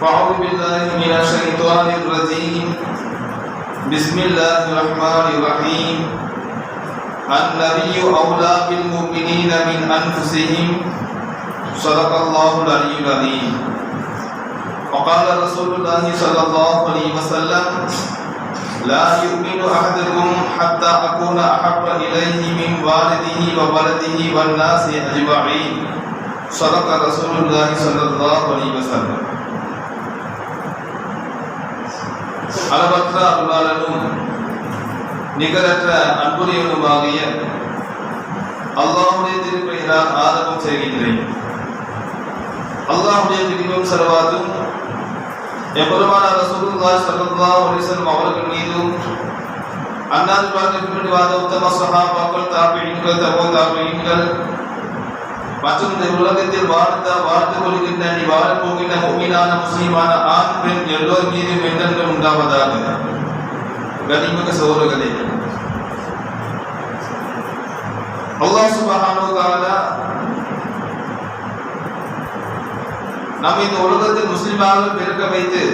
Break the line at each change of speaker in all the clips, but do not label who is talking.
فأعوذ بالله من الشيطان الرجيم. بسم الله الرحمن الرحيم. النبي أولى بالمؤمنين من أنفسهم. صدق الله العلي العظيم. وقال رسول الله صلى الله عليه وسلم لا يؤمن أحدكم حتى أكون أحب إليه من والده وولده والناس أجمعين. صدق رسول الله صلى الله عليه وسلم. அளவற்ற அருளாளனும் நிகரற்ற அன்புடையவனுமாகிய அல்லாஹுடைய திருப்பெயரால் ஆதரவு செய்கின்றேன். அல்லாஹுடைய பிரிவும் செலவாதும் எம்பெருமான ரசூலுல்லாஹி ஸல்லல்லாஹு அலைஹி வஸல்லம் அவர்கள் மீதும் அன்னார் பின்பற்றி வாத உத்தம சகாபாக்கள் தாபியீன்கள் தபோ தாபியீன்கள் மற்றும் இந்த உலகத்தில் வாழ்ந்த வாழ்ந்து கொள்கின்ற நீ வாழப் போகின்ற முக்மீனான முஸ்லிமான ஆண் பெண் எல்லோர் மீதும் எண்ணங்கள் உண்டாவதாக. கனிமிக்க சோழர்களே அல்லாஹ் சுப்ஹானஹு தஆலா நம்ம இந்த உலகத்தில் முஸ்லிமாக பிறக்க வைத்து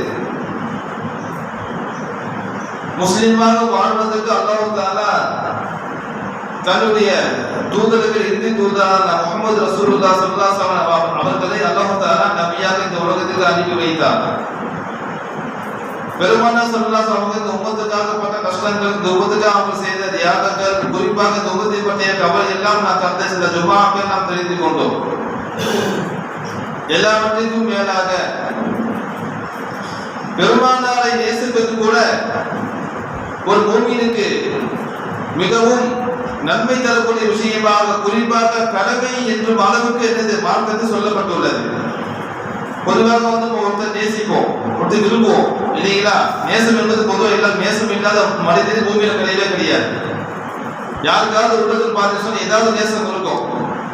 முஸ்லிமாக வாழ்வதற்கு அல்லாஹ் தாலா தன்னுடைய தூதர்கள் இந்தி தூதரான முகமது ரசூலுல்லா ஸல்லல்லாஹு அவர்களை அல்லாஹு தஆலா நபியாக இந்த உலகத்திற்கு அனுப்பி வைத்தார். பெருமானா ஸல்லல்லாஹு அலைஹி இந்த பட்ட கஷ்டங்கள் இந்த உமத்துக்காக அவர் செய்த தியாகங்கள் குறிப்பாக இந்த உமத்தை பற்றிய கவலை எல்லாம் நான் கடந்த சில ஜுமாக்கள் நாம் தெரிந்து கொண்டோம். எல்லாவற்றிற்கும் மேலாக பெருமானாரை நேசிப்பது கூட ஒரு பூமியினுக்கு மிகவும் நன்மை தரக்கூடிய விஷயமாக குறிப்பாக கடமை என்றும் அளவுக்கு என்னது மார்க்கத்தில் சொல்லப்பட்டுள்ளது. பொதுவாக வந்து நம்ம ஒருத்தர் நேசிப்போம் ஒருத்தர் விரும்புவோம் இல்லைங்களா? நேசம் என்பது பொதுவாக எல்லாம் நேசம் இல்லாத மனிதன் பூமியில கிடையவே கிடையாது. யாருக்காவது உலகத்தில் பார்த்து சொன்னா ஏதாவது நேசம் இருக்கும்.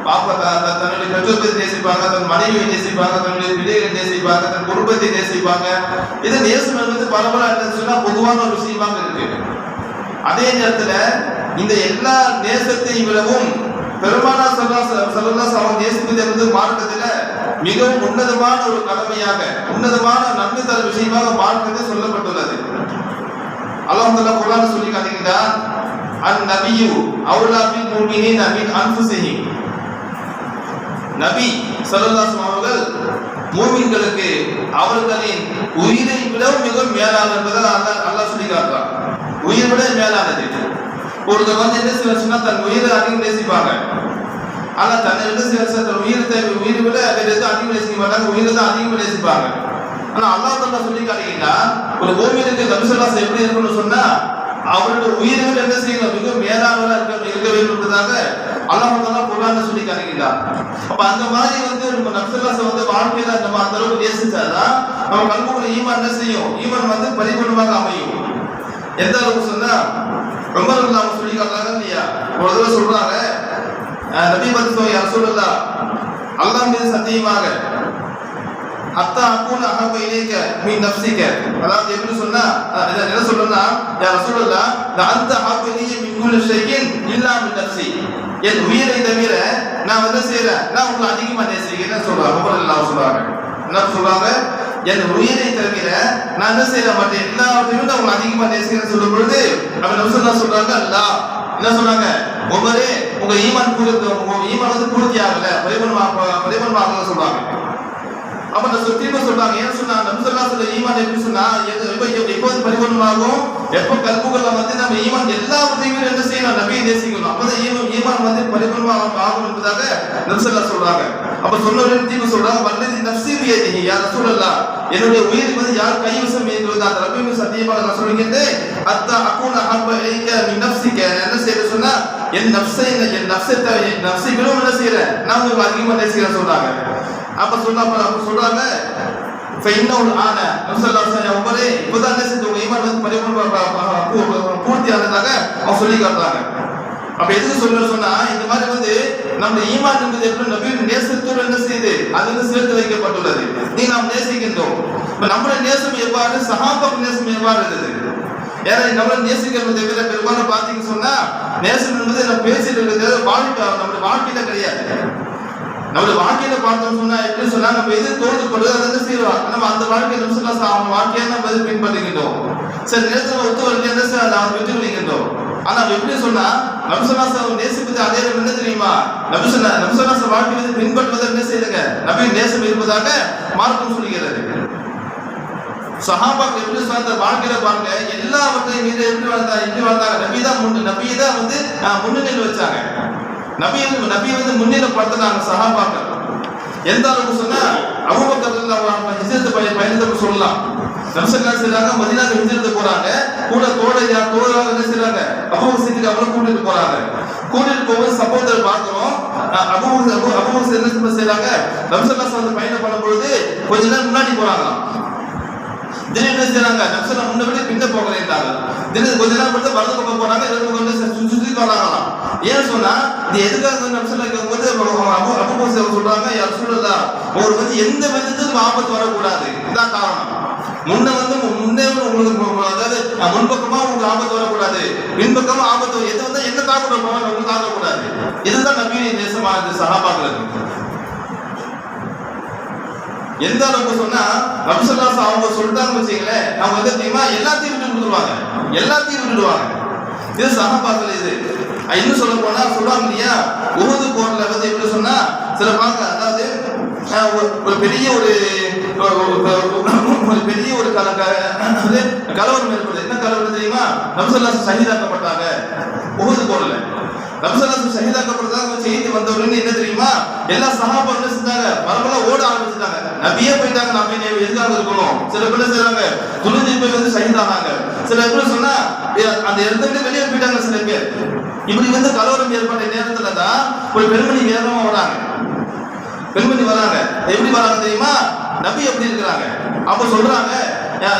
பாப்பா தன்னுடைய பெற்றோர்களை நேசிப்பாங்க தன் மனைவியை நேசிப்பாங்க தன்னுடைய பிள்ளைகளை நேசிப்பாங்க தன் குடும்பத்தை நேசிப்பாங்க. இது நேசம் என்பது பல பல சொன்னா பொதுவான ஒரு விஷயமாக இருக்கு. அதே நேரத்துல இந்த எல்லா நேசத்தை விடவும் பெருமானா சொல்லலாம் சொல்லலாம் அவன் நேசிப்பது என்பது மார்க்கத்துல மிகவும் உன்னதமான ஒரு கடமையாக உன்னதமான நன்மை தர விஷயமாக மார்க்கத்தில் சொல்லப்பட்டுள்ளது. அல்லாஹ் குரான் சொல்லி காட்டுகிறான் அன் நபியு அவுலா பில் நபி அன்பு செய்யும் நபி ஸல்லல்லாஹு அவர்கள் மூமின்களுக்கு அவர்களின் உயிரை விட மிகவும் மேலான என்பதை அல்லாஹ் அல்லாஹ் சொல்லி காட்டுறான் உயிர் விட மேலானது. ஒருத்தர் வந்து என்ன செய்வார் சொன்னா தன் உயிரை அதிகம் நேசிப்பாங்க. ஆனா தன்னை சில சில உயிரத்தை உயிரை தேவை. விட வேற எதுவும் அதிகம் நேசிக்க மாட்டாங்க உயிரை தான் அதிகமாக நேசிப்பாங்க. ஆனா அல்லாஹ் தஆலா சொல்லி காட்டீங்கன்னா ஒரு கோவிலுக்கு கம்சலாஸ் எப்படி இருக்கணும்னு சொன்னா அவருடைய உயிர்கள் என்ன செய்யணும் மிக மேலானவரா இருக்க இருக்க வேண்டும்ன்றதாக அல்லாஹ் தாலா குர்ஆன்ல சொல்லி காட்டுகிறார் அப்ப அந்த மாதிரி வந்து நம்ம நபிசல்லாஸ் வந்து வாழ்க்கையில நம்ம அந்த அளவுக்கு நேசிச்சாதான் நம்ம கல்புக்குள்ள ஈமான் என்ன செய்யும்? ஈமான் வந்து பரிபூர்ணமாக அமையும். எந்த அளவுக்கு சொன்னா ரொம்ப நம்ம சொல்லி காட்டுறாங்க இல்லையா? ஒரு தடவை சொல்றாங்க நபி பத்தி சொல்லி ரசூலுல்லா அல்லாஹ் மீது சத்தியமாக அத்தா அக்கூன் அஹப இலைக்க மீ நஃப்ஸிக அதாவது எப்படி சொன்னா இத என்ன சொல்றேன்னா யா ரசூலுல்லாஹ் ல அந்த அஹப இலைய மின் குல்லி இல்லா மின் நஃப்ஸி என் உயிரை தவிர நான் வந்து செய்யறேன் நான் உங்களை அதிகமா நேசிக்கிறேன் சொல்றாங்க? உமர் அல்லாஹ் சொல்றாங்க. என்ன சொல்றாங்க? என் உயிரை தவிர நான் என்ன செய்ய மாட்டேன்? எல்லாவற்றையும் நான் உங்களை அதிகமா நேசிக்கிறேன்னு சொல்லும் பொழுது அப்ப நபிசல்லா சொல்றாங்க அல்லாஹ் என்ன சொன்னாங்க ஒவ்வொரு உங்க ஈமான் பூர்த்தி ஈமான் வந்து பூர்த்தி ஆகல பரிமன் பரிபூர்ணமாக சொல்றாங்க. அப்ப அந்த சொல் சொல்றாங்க. ஏன் சொன்னா நம்சல்லா சொல்ல ஈமான் எப்படி சொன்னா எப்ப எப்ப- எப்போது பரிபூர்ணமாகும்? எப்ப கல்புகள்ல வந்து நம்ம ஈமான் எல்லாவற்றையும் என்ன செய்யணும்? நபியை நேசிக்கணும். அப்பதான் ஈமான் ஈமான் வந்து பரிபூர்ணமாக ஆகும் என்பதாக நம்சல்லா சொல்றாங்க. அப்ப சொன்னவர்கள் திரும்ப சொல்றாங்க வல்லதி நப்சி பியதிஹி யார் ரசூலல்லாஹ். என்னுடைய உயிர் வந்து யார் கைவசம் இருக்கிறது அந்த ரப்பின் சத்தியமாக நான் சொல்லுகின்றேன் அத்தா அக்கூன ஹப்ப நீ நப்சிக்க என்ன செய்ய சொன்னா என் நப்சை என் நப்சை என் நப்சை விடவும் என்ன செய்யறேன் நான் உங்களுக்கு அதிகமா நேசிக்கிறேன் சொல்றாங்க. அப்ப சொன்னாங்க அப்ப சொல்றாங்க. ஃபைன்னவுல் ஆன நபிசல்லாஹு அலைஹி உமரே இப்பதான் என்ன செஞ்சு உங்க ஈமான் வந்து பரிபூர்ண பூர்த்தி ஆனதாக அவங்க சொல்லி காட்டுறாங்க. அப்ப எதுக்கு சொல்ல சொன்னா இந்த மாதிரி வந்து நம்ம ஈமான் என்பது எப்படி? நபி நேசத்தோடு என்ன செய்யுது அது வந்து சேர்த்து வைக்கப்பட்டுள்ளது. நீ நாம் நேசிக்கின்றோம். இப்ப நம்முடைய நேசம் எவ்வாறு சஹாபாக் நேசம் எவ்வாறு இருந்தது? ஏன்னா நம்மள நேசிக்கிறது தவிர பெரும்பாலும் பாத்தீங்க சொன்னா நேசம் என்பது நம்ம பேசிட்டு இருக்கிறது வாழ்க்கை நம்மளுடைய வாழ்க்கையில கிடையாது. நம்மளுடைய வாழ்க்கையில பார்த்தோம் சொன்னா எப்படி சொன்னா நம்ம எது தோல்விப்படுது அதை என்ன செய்வாங்க நம்ம அந்த வாழ்க்கையை நம்ம சார் அவங்க வாழ்க்கையை நம்ம எது பின்பற்றுகின்றோம்? சார் நேரத்தில் ஒத்து வரல என்ன சார் நாம் விட்டு விடுகின்றோம் ஆனா எப்படி சொன்னா நம்சலாசம் நேசிப்பது அதே என்ன தெரியுமா? நம்சனா நம்சலாச வாழ்க்கை வந்து பின்பற்றுவதை என்ன செய்யுங்க நபி நேசம் இருப்பதாக மார்க்கம் சொல்லுகிறது. சஹாபாக்கள் எப்படி சொன்ன வாழ்க்கையில பாருங்க எல்லாவற்றையும் எப்படி வாழ்ந்தாங்க எப்படி வாழ்ந்தாங்க? நபி தான் முன்னு நபியை தான் வந்து ஆஹ், முன்னிலையில் வச்சாங்க. நபி நபி வந்து முன்னிலைப்படுத்தினாங்க சஹாபாக்கள். எந்த அளவுக்கு சொன்னா அபூபக்கர் ஹிஜரத்து பய பயணத்தை சொல்லலாம். நம்சல்லா செய்றாங்க மதினாக்கு ஹிஜரத்து போறாங்க. கூட தோழையா தோழராக என்ன செய்றாங்க? அபூபக்கர் சித்திக்கு அவங்களும் கூட்டிட்டு போறாங்க. கூட்டிட்டு போகும்போது சப்போர்ட்டர் பார்க்கிறோம். அஹ், அபூபக்கர் அபூபக்கர் என்ன செய்றாங்க? நம்சல்லா வந்து பயணம் பண்ணும்பொழுது கொஞ்ச நேரம் முன்னாடி போறாங்களாம். திடீர்னு என்ன செய்றாங்க? நக்சலை முன்ன விட பின்ன போகிறேன்ட்டாங்க திடீர்னு கொஞ்ச நேரம் மட்டும் வலது பக்கம் போறாங்க இடது பக்கம் வந்து சுத்தி வராங்களாம். ஏன் சொன்னா இது எதுக்காக வந்து நக்சலை போது அபு அபு சொல்றாங்க யார் சொல்லலாம் ஒரு வந்து எந்த விதத்துக்கும் ஆபத்து வரக்கூடாது. இதான் காரணம். முன்ன வந்து முன்னே உங்களுக்கு மு- அதாவது முன்பக்கமா உங்களுக்கு ஆபத்து வரக்கூடாது. பின்பக்கமா ஆபத்து வரும். எது வந்து என்ன தாக்கக்கூடாது உங்களுக்கு தாக்கக்கூடாது இதுதான் நபியின் தேசமா இந்த சகாபாக்களுக்கு. எந்த அளவுக்கு சொன்னா நபிசல்லாஸ் அவங்க சொல்லிட்டாங்க வச்சுங்களேன் அவங்க வந்து தெரியுமா? எல்லாத்தையும் விட்டு கொடுத்துருவாங்க. எல்லாத்தையும் விட்டுடுவாங்க. இது சகபாக்கள் இது. இன்னும் சொல்ல போனா சொல்லுவாங்க இல்லையா? உருது போர்ல வந்து எப்படி சொன்னா சில பாங்க அதாவது ஒரு ஒரு பெரிய ஒரு ஒரு- பெரிய ஒரு கல கலவரம் ஏற்படுது. என்ன கலவரம் தெரியுமா? நபிசல்லாஸ் சகிதாக்கப்பட்டாங்க. உருது போர்ல. நபிசல்லாஸ் சகிதாக்கப்பட்டதாக ஒரு செய்தி வந்தவர்கள் என்ன தெரியுமா? எல்லா சஹாபா என்ன செஞ்சாங்க? மரபெல்லாம் ஓட ஆரம்பிச்சிட்டாங்க. நபியே போயிட்டாங்க நம்ம எதுக்காக இருக்கணும்? சில பேர் செய்யறாங்க செய்றாங்க? துணிஞ்சு போய் வந்து சகிதானாங்க. சில பேர் சொன்னா அந்த இடத்த விட்டு வெளியே போயிட்டாங்க சில பேர். இப்படி வந்து கலவரம் ஏற்பட்ட நேரத்துல தான் ஒரு பெண்மணி வேகமா வராங்க. பெண்மணி வராங்க. எப்படி வராங்க தெரியுமா? நபி எப்படி இருக்கிறாங்க? அப்ப சொல்றாங்க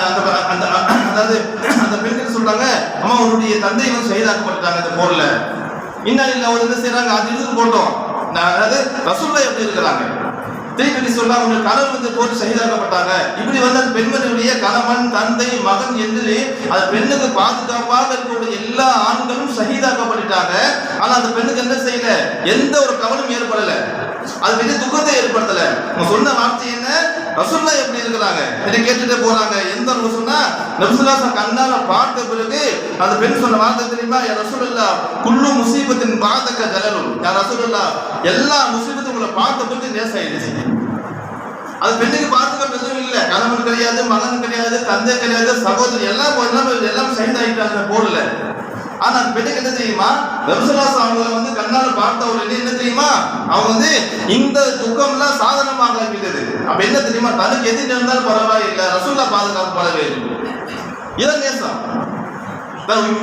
அந்த அந்த அதாவது அந்த பெண்கள் சொல்றாங்க அம்மா உன்னுடைய தந்தை வந்து சகிதாக்கப்பட்டாங்க இந்த போர்ல. இன்னும் அவர் என்ன செய்யறாங்க அது இழுத்து போட்டோம். நான் அதாவது ரசூல்லா எப்படி இருக்கிறாங்க? திருப்பி சொல்றாங்க உங்க கணவன் வந்து போட்டு சகிதாக்கப்பட்டாங்க. இப்படி வந்து அந்த பெண்மணியுடைய கணவன் மகன் என்று அந்த பெண்ணுக்கு பாதுகாப்பாக இருக்கக்கூடிய எல்லா ஆண்களும் சகிதாக்கப்பட்டுட்டாங்க. ஆனா அந்த பெண்ணுக்கு என்ன செய்யல? எந்த ஒரு கவனம் ஏற்படல. அது பெரிய துக்கத்தை ஏற்படுத்தல. சொன்ன வார்த்தை என்ன? ரசுல்லா எப்படி இருக்கிறாங்க? இதை கேட்டுட்டே போறாங்க. எந்த அளவுக்கு சொன்னா நபிசுல்லாச கண்ணால பார்த்த பிறகு அந்த பெண் சொன்ன வார்த்தை தெரியுமா? யா ரசூலுல்லா குள்ளு முசீபத்தின் பாதக்க ஜலலும் யா ரசூலுல்லா எல்லா முசீபத்தும் உங்களை பார்த்த பிறகு லேசாயிடுச்சு அது பெண்ணுக்கு பார்த்துக்க எதுவும் இல்லை. கணவன் கிடையாது மகன் கிடையாது தந்தை கிடையாது சகோதரி எல்லாம் எல்லாம் எல்லாம் ஆகிட்டாங்க போடல ஆனா அந்த பெண்ணுக்கு என்ன தெரியுமா? வெப்சலாஸ் அவங்கள வந்து கண்ணால் பார்த்த ஒரு என்ன தெரியுமா? அவங்க வந்து இந்த துக்கம்லாம் சாதனமாக ஆகிவிட்டது அப்ப என்ன தெரியுமா? தனக்கு எது நடந்தாலும் பரவாயில்லை. ரசூல்லா பாதுகாப்பு பட இதான் நேசம்.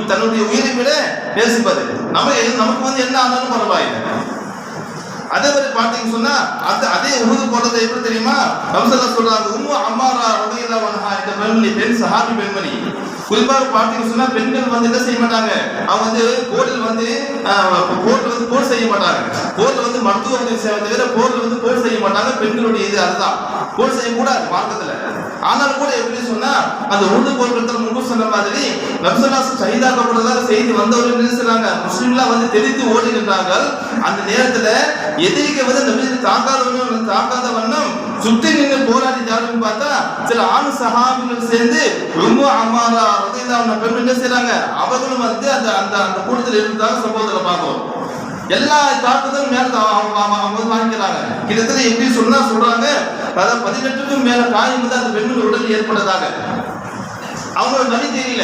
தன்னுடைய உயிரை விட நேசிப்பது. நம்ம நமக்கு வந்து என்ன ஆனாலும் பரவாயில்லை. அதே மாதிரி பார்த்தீங்க சொன்னா அது அதே உருது போடுறது எப்படி தெரியுமா? ரம்சல்லா சொல்றாங்க உம்மு அம்மாரா ரலியல்லாஹு அன்ஹா இந்த பெண்மணி பெண் சஹாபி பெண்மணி. குறிப்பாக பார்த்தீங்க சொன்னா பெண்கள் வந்து என்ன செய்ய மாட்டாங்க? அவங்க வந்து கோர்ட்டில் வந்து கோர்ட்டில் வந்து போர் செய்ய மாட்டாங்க. போர்ல வந்து மருத்துவ உதவி தவிர போர்ல வந்து போர் செய்ய மாட்டாங்க. பெண்களுடைய இது அதுதான். போர் செய்யக்கூடாது மார்க்கத்தில். ஆனாலும் கூட எப்படி சொன்னா அந்த உருது போர்க்களத்தில் முன்பு சொன்ன மாதிரி நப்சல்லாசம் சகிதாக்கப்படுறதாக செய்தி வந்தவர்கள் என்ன செய்றாங்க முஸ்லீம்லாம் வந்து தெரிந்து ஓடுகின்றார்கள். அந்த நேரத்தில் எதிரிக்க வந்து நபி தாக்காத வண்ணம் தாக்காத வண்ணம் சுற்றி நின்று போராடி யாருன்னு பார்த்தா சில ஆண் சகாபிகள் சேர்ந்து ரொம்ப அம்மாரா ரதையில பெண் என்ன செய்யறாங்க அவர்களும் வந்து அந்த அந்த அந்த கூட்டத்தில் இருந்தாங்க சம்பவத்துல பார்த்தோம் எல்லா தாக்குதலும் மேல அவங்க அவங்க அவங்க வாங்கிக்கிறாங்க கிட்டத்தட்ட எப்படி சொன்னா சொல்றாங்க அதாவது பதினெட்டுக்கும் மேல காயம் வந்து அந்த பெண்ணுக்கு உடல் ஏற்பட்டதாக. அவங்களோட வழி தெரியல.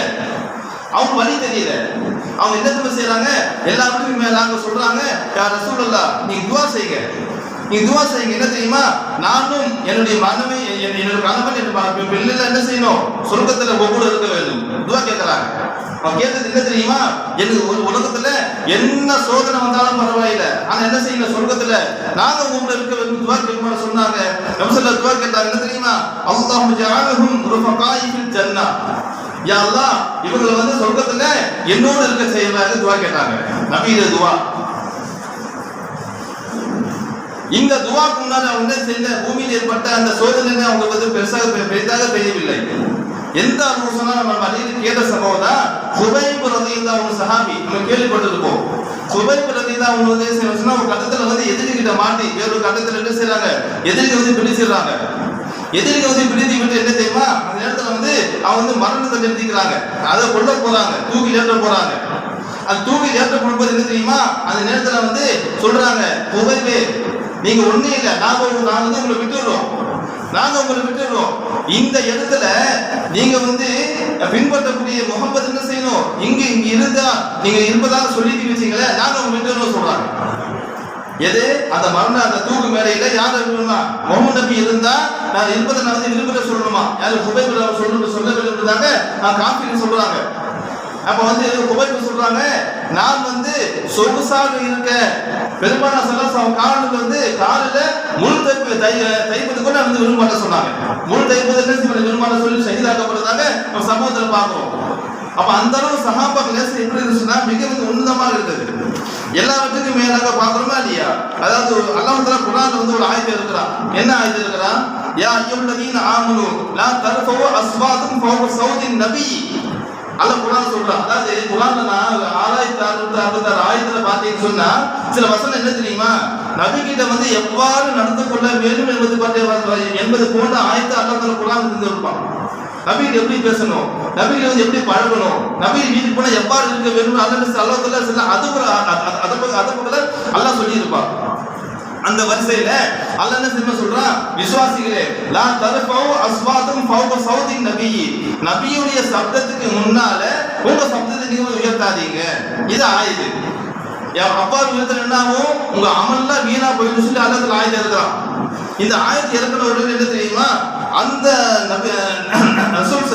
அவங்க வழி தெரியல. அவங்க என்ன செய்யறாங்க எல்லாருக்கும் மேல அவங்க சொல்றாங்க யார் ரசூலுல்லா நீங்க துவா செய்யுங்க நீ துவா செய்யுங்க. என்ன தெரியுமா? நானும் என்னுடைய மனைவி என்னுடைய என்னோட கணவன் என் பெண்ணில் என்ன செய்யணும்? சொர்க்கத்துல ஒவ்வொரு இருக்க வேண்டும் துவா கேட்கலாம் அவன் கேட்டது என்ன தெரியுமா? எனக்கு ஒரு உலகத்துல என்ன சோதனை வந்தாலும் பரவாயில்லை. ஆனா என்ன செய்யணும் சொர்க்கத்துல? நாங்க உங்களை இருக்க வேண்டும் துவா கேட்குமாறு சொன்னாங்க. நம்சல்ல துவா கேட்டாங்க என்ன தெரியுமா? அல்லாஹு ஜஅலஹும் ருஃபகாஇ ஜன்னா. யா அல்லாஹ் இவங்களை வந்து சொர்க்கத்துல என்னோடு இருக்க செய்வாங்க துவா கேட்டாங்க. நபீர துவா. இந்த துவாக்கு முன்னால் அவங்க செஞ்ச பூமியில் ஏற்பட்ட அந்த சோதனை அவங்க வந்து பெருசாக பெ- பெரிதாக தெரியவில்லை. எந்த அனுபவம் சொன்னா நம்ம மதியில் கேட்ட சம்பவம் தான் சுபைபு தான் அவங்க சஹாபி. நம்ம கேள்விப்பட்டிருப்போம் சுபைபு ரதியில் அவங்க வந்து சொன்னா ஒரு கட்டத்தில் வந்து எதிரிகிட்ட மாட்டி வேறொரு கட்டத்தில் என்ன செய்யறாங்க எதிரிகள் வந்து பிடிச்சிடுறாங்க. எதிரிகள் வந்து பிடித்து விட்டு என்ன தெரியுமா? அந்த நேரத்தில் வந்து அவங்க வந்து மரணத்தை எழுதிக்கிறாங்க அதை கொல்ல போறாங்க. தூக்கி ஏற்ற போறாங்க. அது தூக்கி ஏற்ற கொடுப்பது என்ன தெரியுமா? அந்த நேரத்தில் வந்து சொல்றாங்க புகைவே நீங்க ஒண்ணே இல்ல. நாங்க நாங்க வந்து உங்களை விட்டுடுறோம். நாங்க உங்களை விட்டுடுறோம். இந்த இடத்துல நீங்க வந்து பின்பற்றக்கூடிய முகமது என்ன செய்யணும்? இங்க இங்க இருந்தா நீங்க இருப்பதாக சொல்லிட்டு வச்சீங்களே நாங்க உங்க விட்டுடுறோம் சொல்றாங்க. எது? அந்த மரண அந்த தூக்கு மேடையில யார் இருக்கணுமா? முகமது நபி இருந்தா நான் இருப்பதை நான் வந்து விரும்புகிற சொல்லணுமா? யாரும் குபைபுல சொல்லணும் சொல்ல விரும்புறதாக நான் காப்பீடு சொல்றாங்க. அப்ப வந்து உபயோகம் சொல்றாங்க. நான் வந்து சொகுசாக இருக்க பெருமான செல்லாம் காலனுக்கு காலுக்கு வந்து காலில் முழு தைப்பு தை தைப்பது கூட வந்து விரும்பாட்ட சொன்னாங்க. முழு தைப்பது என்ன செய்ய சொல்லி செய்தாக்கப்படுறதாக நம்ம சமூகத்தில் பார்க்கிறோம். அப்ப அந்த அளவு சகாபாக்கள் நேசம் எப்படி இருந்துச்சுன்னா மிக வந்து உன்னதமாக இருந்தது. எல்லாவற்றுக்கும் மேலாக பாக்குறோமா இல்லையா? அதாவது அல்லாஹ் குரான் வந்து ஒரு ஆயத்து இருக்கிறான் என்ன ஆயத்து இருக்கிறான் யா ஐயோ ஆமனு லா நான் அஸ்வாத்தும் ஃபௌக சௌதின் நபி. அல்லாஹ் குரான் சொல்றான். அதாவது குரான்ல நான் ஆறாயிரத்தி அறுநூத்தி அறுபத்தாறு ஆயிரத்துல பார்த்தீங்கன்னு சொன்னா சில வசனம் என்ன தெரியுமா? நபி கிட்ட வந்து எவ்வாறு நடந்து கொள்ள வேண்டும் என்பது பற்றிய என்பது போன்ற ஆயத்தை அல்லாஹ் குரான் குர்ஆன் இருந்திருப்பான் நபிக்கு எப்படி பேசணும்? நபிக்கு வந்து எப்படி பழகணும்? நபி வீட்டுக்கு போனா எவ்வாறு இருக்க வேண்டும்? அல்லது அல்லாஹ் சில அது ஒரு அதை அதை அல்லாஹ் சொல்லி இருப்பான் அந்த வரிசையில அல்ல என்ன தெரியுமா சொல்றான் விசுவாசிகளே லா தர்ஃபவு அஸ்வாதம் ஃபௌக சௌதி நபி நபியுடைய சப்தத்துக்கு முன்னால உங்க சப்தத்தை நீங்க உயர்த்தாதீங்க. இது ஆயுது. என் அப்பா உயர்த்தல் என்னாகும்? உங்க அமல்லாம் வீணா போயிட்டு சொல்லி அல்லத்துல ஆயுதம் இருக்கிறான் இந்த ஆயத்து இறக்குற உடனே என்ன தெரியுமா? அந்த நபி ரசூல்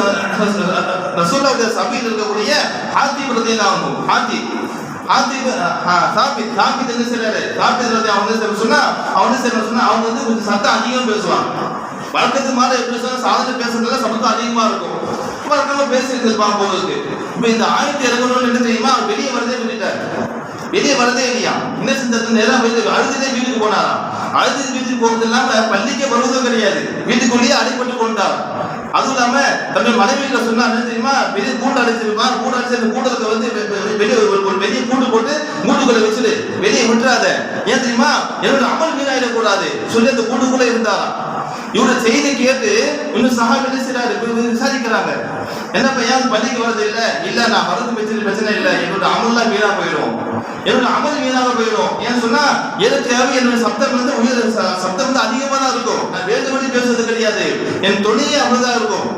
ரசூலுடைய சபையில் இருக்கக்கூடிய ஹாத்திப் ஆகும் ஹாத்தி. ஹாத்திப் சாபித் சாபித் என்ன செய்யறாரு சாபித் ரதி அவன் என்ன செய்யறாரு சொன்னா அவன் என்ன செய்யறாரு சொன்னா அவங்க வந்து கொஞ்சம் சத்தம் அதிகம் பேசுவான் வழக்கத்து மாதிரி எப்படி சொன்னா சாதனை பேசுறதுல சத்தம் அதிகமா இருக்கும். வழக்கமா பேசிட்டு இருப்பான் போல இருக்கு இப்ப இந்த ஆயிரத்தி இறங்கணும்னு என்ன தெரியுமா? அவர் வெளியே வரதே விட்டுட்டாரு வெளியே வரதே இல்லையா? என்ன செஞ்சது நேரம் வெளியே அழுதுட்டே வீட்டுக்கு போனாராம். அழுது வீட்டுக்கு போறது இல்லாம பள்ளிக்கே வருவதும் கிடையாது. வீட்டுக்குள்ளேயே அடிபட்டு கொண்டார் அதுவும் இல்லாம தன்னுடைய மனைவியில சொன்னா தெரியுமா? பெரிய கூண்டு அடிச்சிருப்பான் கூண்டு அடிச்சு அந்த கூட்டத்துக்கு வந்து வெளியே ஒரு ஒரு பெரிய கூண்டு போட்டு கூண்டுக்குள்ள வச்சுட்டு வெளியே விட்டுறாத. ஏன் தெரியுமா? என்னோட அமல் வீணாயிடக்கூடாது சொல்லி அந்த கூண்டுக்குள்ள இருந்தாராம். இவரு செய்தி கேட்டு இன்னும் சகா என்ன விசாரிக்கிறாங்க. என்ன பையன்? பள்ளிக்கு வரது இல்ல. இல்ல நான் வரது பிரச்சனை பிரச்சனை இல்ல. என்னோட அமல்லாம் வீணா போயிடும் என்னோட அமல் வீணாக போயிடும் ஏன்னு சொன்னா எது தேவை என்னோட சப்தம் வந்து உயர் ச- சப்தம் வந்து அதிகமா தான் இருக்கும். நான் வேண்டுபடி பேசுறது கிடையாது. என் தொழிலே அப்படிதான் இருக்கும்.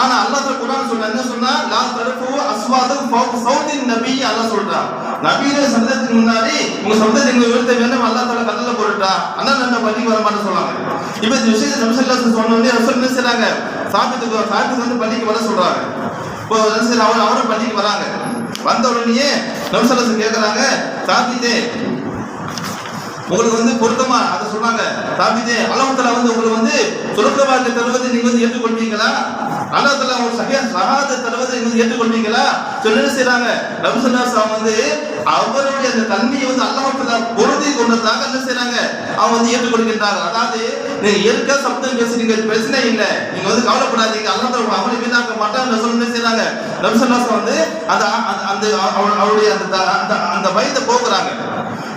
ஆனா அல்லாஹ் குரான் சொல்ற என்ன சொன்னா லா தரஃபு அஸ்வாதம் ஃபௌக சௌதின் நபி அல்லாஹ் சொல்றான் நபியுடைய சப்தத்துக்கு முன்னாடி உங்க சப்தத்தை நீங்க உயர்த்த வேண்டும் அல்லாஹ் தஆலா கட்டளை போட்டுட்டான் அண்ணா நல்ல பள்ளிக்கு வர மாட்டேன்னு சொன்னாங்க. இப்போ இந்த விஷயத்தை நபி ஸல்லல்லாஹு அலைஹி சொன்ன உடனே ரசூல் என்ன செய்றாங்க? சாபித்துக்கு சாபித்து வந்து பள்ளிக்கு வர சொல்றாங்க. இப்போ சரி அவர் அவரும் பள்ளிக்கு வராங்க. வந்த உடனேயே நபி ஸல்லல்லாஹு கேக்குறாங்க சாபித்தே உங்களுக்கு வந்து பொருத்தமா? அதை சொன்னாங்க. தாபிதே அல்லாஹ்தஆலா வந்து உங்களுக்கு வந்து சொர்க்கவாக்கு தருவதை நீங்க வந்து ஏற்றுக்கொள்வீங்களா? அல்லாஹ்தஆலா ஒரு சரியான சகாத தருவதை வந்து ஏற்றுக்கொள்வீங்களா? சொல்லி செய்யறாங்க செய்றாங்க. நபி வந்து அவருடைய அந்த தன்மையை வந்து அல்லாஹ்தஆலா பொருந்தி கொண்டதாக என்ன செய்யறாங்க அவங்க வந்து ஏற்றுக்கொள்கின்றார்கள். அதாவது நீங்க இயற்க சப்தம் பேசுறீங்க பிரச்சனை இல்லை. நீங்க வந்து கவலைப்படாதீங்க. அல்லாஹ்தஆலா உங்களை அவரை வீணாக்க மாட்டாங்க சொல்லி என்ன செய்யறாங்க நபி வந்து அந்த அந்த- அந்த அவருடைய அந்த அந்த அந்த பயத்தை போக்குறாங்க.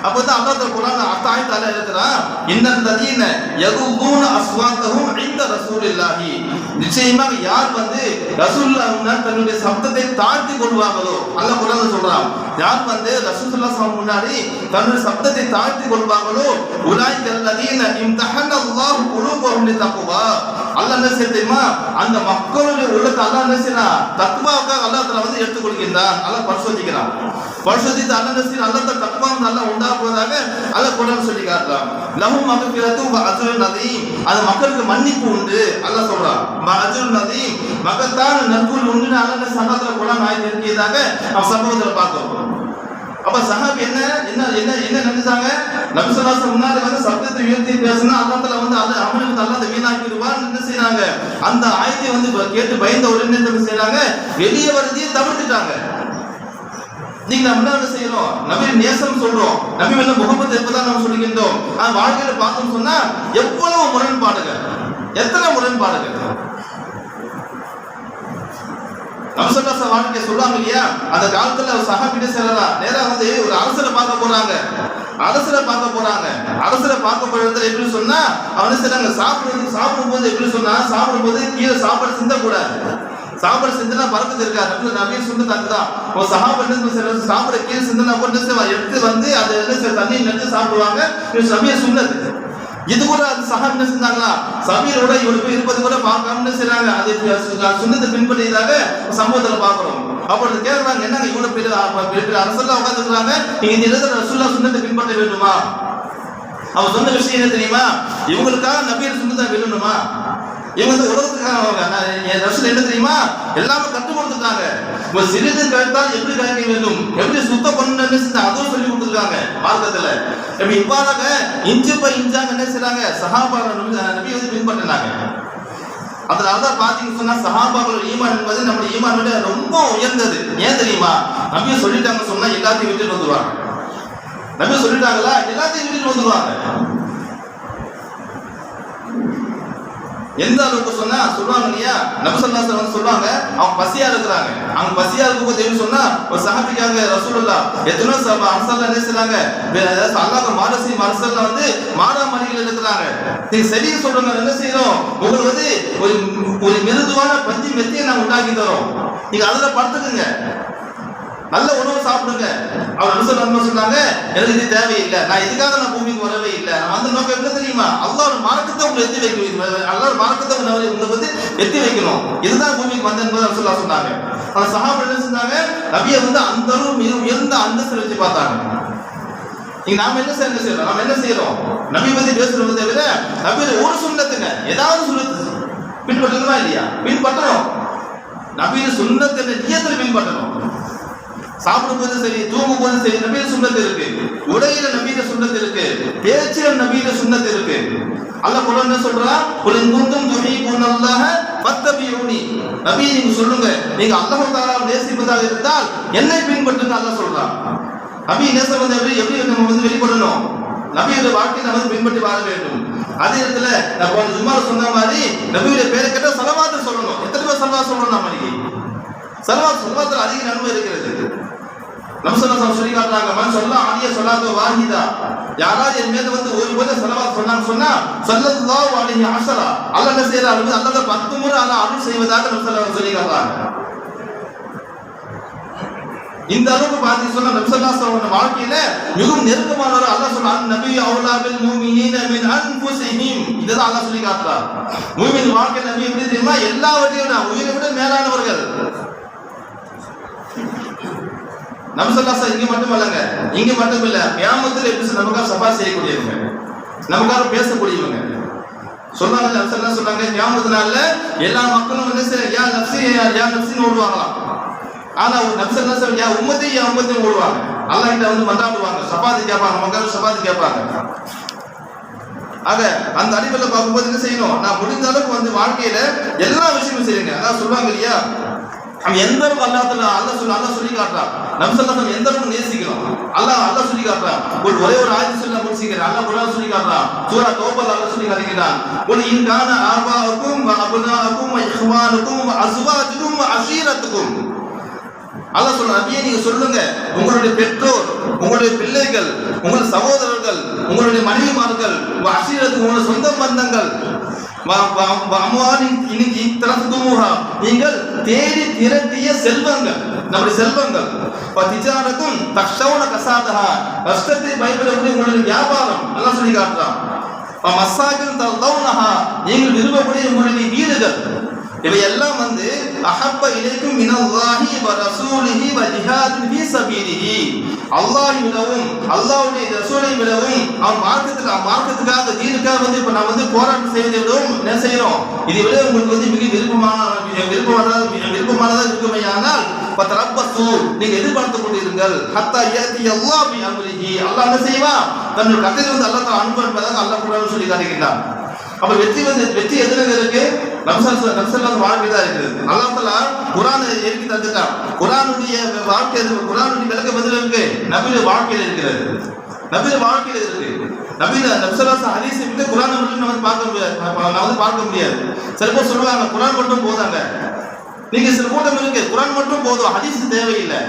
அப்ப வந்து அல்லாஹ் குர்ஆன் அர்த்த ஆயத்தால இருக்கிறான் இன்னல் லதீன யகுபூன அஸ்வாத்தஹும் இந்த ரசூலில்லாஹி. நிச்சயமாக யார் வந்து ரசூலுல்லாஹ் தன்னுடைய சப்தத்தை தாழ்த்தி கொள்வாங்களோ அல்லாஹ் குரான் சொல்றான் யார் வந்து ரசூலுல்லாஹி சாமி முன்னாடி தன்னுடைய சப்தத்தை தாழ்த்தி கொள்வாங்களோ உலாய் கல்லதீன இம்தஹன அல்லாஹ் குலூபஹும் லித்தக்வா அல்லாஹ் என்ன செய்ய தெரியுமா? அந்த மக்களுடைய உள்ளத்தை அல்லாஹ் என்ன செய்யறான் தக்வாவுக்காக அல்லாஹ் தஆலா வந்து எடுத்துக்கொள்கின்றான் அல்லாஹ் பரிசோதிக்கிறான். பரிசோதித்து அல்லாஹ் என்ன செய்யறான் அல்லாஹ் தஆலா தக்வா வந்து அல்லாஹ் உண்டாக்குவதாக அல்லாஹ் குர்ஆன் சொல்லி காட்டுறான். லஹும் மக்ஃபிரத்து வ அஜ்ருன் அதீம் அது மக்களுக்கு மன்னிப்பு உண்டு. அல்லாஹ் சொல்றான் வ அஜ்ருன் அதீம் மகத்தான நற்கூலி உண்டு அல்லாஹ் சகாத்துல குர்ஆன் ஆயத்து இருக்கிறதாக நம்ம சம்பவத்துல பார்க்கிறோம் அப்ப சஹாபி என்ன என்ன என்ன என்ன நினைச்சாங்க? நபி முன்னாடி வந்து சப்தத்தை உயர்த்தி பேசினா அல்லாத்துல வந்து அது அமலுக்கு அல்லாத வீணாக்கிடுவான்னு என்ன செய்யறாங்க அந்த ஆயத்தை வந்து கேட்டு பயந்த உடனே என்ன செய்யறாங்க வெளியே வரதையே தவிர்த்துட்டாங்க. நீங்க நம்ம என்ன செய்யறோம்? நபி நேசம் சொல்றோம். நபி மேல முகமது எப்பதான் நம்ம சொல்லுகின்றோம் வாழ்க்கையில பார்த்தோம் சொன்னா எவ்வளவு முரண்பாடுகள்? எத்தனை முரண்பாடுகள்? நம்சல்லாச வாழ்க்கை சொல்லுவாங்க இல்லையா? அந்த காலத்துல அவர் சகாபிட்ட செல்லறா நேரா வந்து ஒரு அரசரை பார்க்க போறாங்க. அரசரை பார்க்க போறாங்க. அரசரை பார்க்க போற இடத்துல எப்படி சொன்னா அவனு செய்றாங்க? சாப்பிடுறது சாப்பிடும்போது எப்படி சொன்னா சாப்பிடும்போது கீழே சாப்பாடு சிந்த கூடாது சாப்பாடு சிந்தனா பறக்குது இருக்கா? நம்ம நவீன சொன்னது தந்துதான் ஒரு சகாப சில சாப்பிட கீழே சிந்தனா போட்டு எடுத்து வந்து அதை தண்ணி நினைச்சு சாப்பிடுவாங்க. இது சமய சொன்னது. இது கூட அது சஹா என்ன செஞ்சாங்களா சபையோட இவரு இருப்பது கூட பார்க்காம செய்யறாங்க செய்றாங்க? அது சுண்ணத்தை பின்பற்றியதாக சம்பவத்துல பாக்குறோம் அப்பொழுது கேட்கறாங்க என்னங்க இவ்வளவு பெரிய பெரிய பெரிய அரசெல்லாம் உட்காந்துருக்காங்க நீங்க இந்த இடத்துல ரசூல்லா சுண்ணத்தை பின்பற்ற வேண்டுமா? அவர் சொன்ன விஷயம் என்ன தெரியுமா? இவங்களுக்காக நபியர் சுண்ணத்தை வேணுமா இவங்க வந்து உலகத்துக்காக அவங்க என் ரசூல் என்ன தெரியுமா? எல்லாமே கற்றுக் கொடுத்துட்டாங்க. சிறிது கழித்தால் எப்படி கழிக்க வேண்டும்? எப்படி சுத்தம் பண்ணணும்னு செஞ்சு அதுவும் சொல்லி கொடுத்துருக்காங்க மார்க்கத்துல நபி இவ்வாறாக இன்ச்சு பை இன்ச்சாக என்ன செய்றாங்க? சஹாபாக நபி வந்து பின்பற்றினாங்க. அதனாலதான் பாத்தீங்கன்னு சொன்னா சஹாபாக்களோட ஈமான் என்பது நம்முடைய ஈமான் விட ரொம்ப உயர்ந்தது. ஏன் தெரியுமா? நபியை சொல்லிட்டாங்க சொன்னா எல்லாத்தையும் விட்டுட்டு வந்துருவாங்க. நபி சொல்லிட்டாங்களா? எல்லாத்தையும் விட்டுட்டு வந்துருவாங்க. எந்த அளவுக்கு சொன்னா சொல்லுவாங்க இல்லையா? நபிசல்லாசன் வந்து சொல்லுவாங்க அவங்க பசியா இருக்கிறாங்க. அவங்க பசியா இருக்கும்போது எப்படி சொன்னா ஒரு சஹாபிக்காங்க ரசூலுல்லா எத்தனை சபா அன்சார்ல என்ன செய்றாங்க? அல்லாஹ் மாரசி மரசல்ல வந்து மாடா மணிகள் இருக்கிறாங்க நீங்க சரியா சொல்றாங்க என்ன செய்யறோம் உங்களுக்கு வந்து ஒரு ஒரு மிருதுவான பஞ்சு மெத்தியை நாங்க உண்டாக்கி தரோம். நீங்க அதுல படுத்துக்குங்க. நல்ல உணவு சாப்பிடுங்க. அவர் என்ன சொல்ல சொன்னாங்க எனக்கு இது தேவையில்லை. நான் இதுக்காக நான் பூமிக்கு வரவே இல்லை. நான் வந்து நோக்கம் என்ன தெரியுமா? அல்லாஹ் மார்க்கத்தை உங்களை எத்தி வைக்கணும். அல்லாஹ் மார்க்கத்தை உங்களை உங்களுக்கு வந்து எத்தி வைக்கணும். இதுதான் பூமிக்கு வந்த என்பதை ரசூல்லா சொன்னாங்க. அந்த சஹாபா என்ன சொன்னாங்க? நபியை வந்து அந்த அளவு மிக உயர்ந்த அந்தஸ்தில் வச்சு பார்த்தாங்க. நீங்க நாம என்ன செய்ய என்ன செய்யறோம்? நாம என்ன செய்யறோம்? நபி பத்தி பேசுறதை தவிர நபியோட ஒரு சுண்ணத்துங்க. ஏதாவது சுண்ணத்து பின்பற்றணுமா இல்லையா? பின்பற்றணும். நபியின் சுண்ணத்தை நியத்தில் பின்பற்றணும். சாப்பிடும்போது சரி தூங்கும் போது சரி நபீர சுண்ணத்து இருக்கு. உடையில நபீர சுண்ணத்து இருக்கு. பேச்சில நபீர சுண்ணத்து இருக்கு. அல்லாஹ் குர்ஆன் என்ன சொல்றா? குல் இன் குன்தும் துஹீபுனல்லாஹ ஃபத்தபியூனி. நபி நீங்க சொல்லுங்க. நீங்க அல்லாஹ் தஆலா நேசிப்பதாக இருந்தால் என்னை பின்பற்றுங்க அல்லாஹ் சொல்றான் நபி நேசம் வந்து எப்படி எப்படி நம்ம வந்து வெளிப்படணும்? நபியுடைய வாழ்க்கையை நம்ம வந்து பின்பற்றி வாழ வேண்டும். அதே இடத்துல நான் போன சொன்ன மாதிரி நபியுடைய பேரை கேட்டால் சலவாத்து சொல்லணும். எத்தனை பேர் சலவா சொல்லணும் நம்ம இன்னைக்கு சலவா சலவாத்தில் அதிக நன்மை இருக்கிறது. நம்சல்லாம் சொல்லி காட்டுறாங்க மன் சொல்ல ஆடிய சொல்லாத வாஹிதா. யாராவது என் மீது வந்து ஒரு முறை செலவா சொன்னாங்க சொன்னா சொல்லல்லாஹு அலைஹி அஷரா அல்லாஹ் என்ன செய்யறாரு அல்லாஹ் பத்து முறை அல்லாஹ் அருள் செய்வதாக நம்சல்லாம் சொல்லி காட்டுறாங்க இந்த அளவுக்கு பாத்தி சொன்ன நபிசல்லாசோட வாழ்க்கையில மிகவும் நெருக்கமானவர் அல்லாஹ் சொன்னான் நபி அவுலாபில் மூமினீன மின் அன்ஃபுஸிஹிம். இதுதான் அல்லாஹ் சொல்லி காட்டுறார் மூமின் வாழ்க்கை நபி எப்படி தெரியுமா? எல்லாவற்றையும் நான் உயிரை விட மேலானவர்கள். நம்சல்லாசா இங்க மட்டும் இல்லைங்க இங்க மட்டும் இல்ல கியாமத்தில் எப்படி நமக்காக சபா செய்யக்கூடியவங்க நமக்காக பேசக்கூடியவங்க. சொன்னாங்க நபிசல்லா சொன்னாங்க கியாமத்தினால எல்லா மக்களும் வந்து யா நப்சி யா நப்சின்னு ஓடுவாங்களாம். ஆனா ஒரு நபிசல்லா சொல்ல யா உம்மதி யா உம்மதி ஓடுவாங்க. அல்லாஹ் கிட்ட வந்து மண்டாடுவாங்க சபாதி கேட்பாங்க மக்கள் சபாதி கேட்பாங்க. ஆக அந்த அடிப்படையில் பார்க்கும்போது என்ன செய்யணும்? நான் முடிந்த அளவுக்கு வந்து வாழ்க்கையில எல்லா விஷயமும் செய்யுங்க. அதான் சொல்லுவாங்க இல்லையா? நம்ம எந்த அளவுக்கு அல்லாத்துல அல்லாஹ் சொல்லி அல்ல சொல்லி காட்டுறான் நம்ம சொல்ல எந்த அளவுக்கு நேசிக்கிறோம்? அல்ல அல்ல சொல்லி காட்டுறான் ஒரு ஒரே ஒரு ஆயுத சொல்ல நான் அல்ல அல்லாஹ் குரான் சொல்லி காட்டுறான் சூரா தோப்பல் அல்ல சொல்லி காட்டுகிறான் ஒரு இன்கான ஆர்வாவுக்கும் அபுனாவுக்கும் இஹ்வானுக்கும் அசுவாஜுக்கும் அசீரத்துக்கும். அல்லாஹ் சொல்ற நபியே நீங்க சொல்லுங்க. உங்களுடைய பெற்றோர் உங்களுடைய பிள்ளைகள் உங்களுடைய சகோதரர்கள் உங்களுடைய மனைவிமார்கள் உங்க அசீரத்துக்கு உங்களோட சொந்த பந்தங்கள். இன்னைக்கு தரத்துமுகா நீங்கள் தேடி திரட்டிய செல்வங்கள். நம்முடைய செல்வங்கள். இப்ப திஜாரத்தும் தக்ஷவுன கசாதஹா கஷ்டத்தை பயப்படக்கூடிய உங்களுடைய வியாபாரம். நல்லா சொல்லி காட்டுறான். இப்ப தௌனஹா நீங்கள் விரும்பக்கூடிய உங்களுடைய வீடுகள். இவையெல்லாம் வந்து அஹப்ப இலைக்கும் மினல்லாஹி வ ரசூலிஹி வ ஜிஹாதிஹி ஃபீ அல்லாஹ் விடவும் அல்லாஹ்வுடைய ரசூலை விடவும் அவன் மார்க்கத்துக்கு மார்க்கத்துக்காக தீனுக்காக வந்து இப்ப நான் வந்து போராட்டம் செய்வதை விடவும் என்ன செய்யறோம்? இதை விட உங்களுக்கு வந்து மிக விருப்பமான விருப்பமான விருப்பமானதா இருக்குமே ஆனால் பத்தரப்பசு நீங்க எதிர்பார்த்து கொண்டிருங்கள். ஹத்தா இயற்கை எல்லாம் அல்லாஹ் என்ன செய்வான் தன்னுடைய கட்டளை வந்து அல்லாஹ் அன்பு என்பதாக அல்லாஹ் சொல்லி காட்டுகின்றான். அப்ப வெற்றி வந்து வெற்றி எதுல இருக்கு நம்சல் நம்சல் வாழ்க்கைதான் இருக்குது அல்லாஹ் தஆலா குரான் இறக்கி தந்துட்டான். குரானுடைய வாழ்க்கை குரானுடைய குர்ஆனுடைய விளக்கம் எதுல இருக்கு? நபில வாழ்க்கையில் இருக்கிறது. நபில வாழ்க்கையில் இருக்கு. நபில நம்சலாச ஹதீஸ் விட்டு குரான் மட்டும் நம்ம பார்க்க முடியாது. நான் வந்து பார்க்க முடியாது. சில பேர் சொல்லுவாங்க குரான் மட்டும் போதாங்க நீங்க சில கூட்டம் இருக்கு. குரான் மட்டும் போதும். ஹரிசு தேவையில்லை.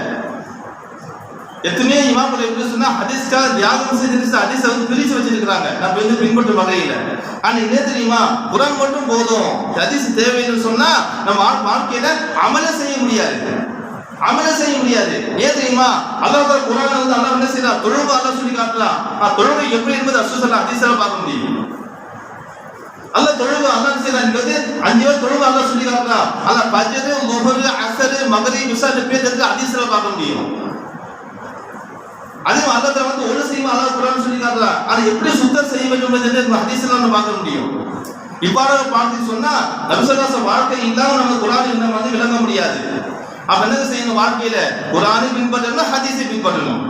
எத்தனையோ இமாம்கள் எப்படி சொன்னா ஹதீஸ்க்காக தியாகம் செஞ்சு ஹதீஸை வந்து பிரிச்சு வச்சிருக்கிறாங்க. நம்ம வந்து பின்பற்றும் வகையில. ஆனா என்ன தெரியுமா? குரான் மட்டும் போதும். ஹதீஸ் தேவைன்னு சொன்னா நம்ம வாழ்க்கையில அமல செய்ய முடியாது. அமல செய்ய முடியாது. ஏன் தெரியுமா? அல்லாஹ் குரான் வந்து அல்லாஹ் என்ன செய்யலாம் தொழுகை அல்லாஹ் சொல்லி காட்டலாம் ஆ, தொழுகை எப்படி என்பது அசுசல்ல ஹதீஸ்ல பார்க்க முடியும். அல்ல தொழுவு அல்லாஹ் செய்யலாம் என்பது அஞ்சு பேர் தொழுவு அல்லாஹ் சொல்லி காட்டலாம் அல்ல பஜ்ர் லுஹர் அசரு மகரி இஷா பேர் தெரிஞ்சு ஹதீஸ்ல பார்க்க முடியும். அதே அல்லாஹ் வந்து ஒரு செய்யும் அல்லாஹ் குரான் சொல்லி காட்டுறான் அதை எப்படி சுத்தம் செய்ய வேண்டும் என்று இந்த ஹதீஸ்ல நம்ம பார்க்க முடியும். இவ்வாறு பார்த்து சொன்னா நபிசல்லாச வாழ்க்கை இல்லாம நம்ம குரான் இந்த வந்து விளங்க முடியாது. அப்ப என்ன செய்யணும் வாழ்க்கையில? குரானை பின்பற்றணும் ஹதீஸை பின்பற்றணும்.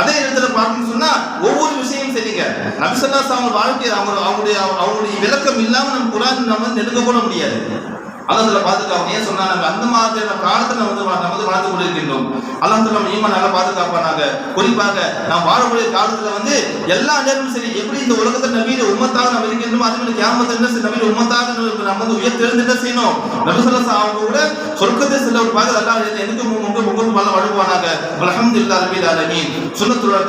அதே இடத்துல பார்த்தீங்கன்னு சொன்னா ஒவ்வொரு விஷயம் சரிங்க நபிசல்லாஸ் அவங்க வாழ்க்கை அவங்க அவங்களுடைய அவங்களுடைய விளக்கம் இல்லாம நம்ம குரான் நம்ம நெருங்க கூட முடியாது. அல்லாஹ் பாதுகாப்பு ஏன் சொன்னா நம்ம அந்த மாதிரியான காலத்துல வந்து நமது நம்ம வந்து வாழ்ந்து கொண்டிருக்கின்றோம். அல்லாஹ் நம்ம ஈமான் நல்லா பாதுகாப்பானாங்க குறிப்பாக நாம் வாழக்கூடிய காலத்துல வந்து எல்லா நேரமும் சரி எப்படி இந்த உலகத்துல நவீன உண்மத்தாக நம்ம இருக்கின்றோம் அதே மாதிரி என்ன நவீன உண்மத்தாக நம்ம வந்து உயர்த்தெழுந்து என்ன செய்யணும்? நபிசல்லாஸ் அவங்க கூட சொர்க்கத்தை செல்ல ஒரு பாக எல்லாம் எனக்கு உங்களுக்கு உங்களுக்கு மல்ல வழங்குவானாங்க அல்ஹம்துலில்லாஹி ரபில் ஆலமீன். சுன்னத்துல்லாஹி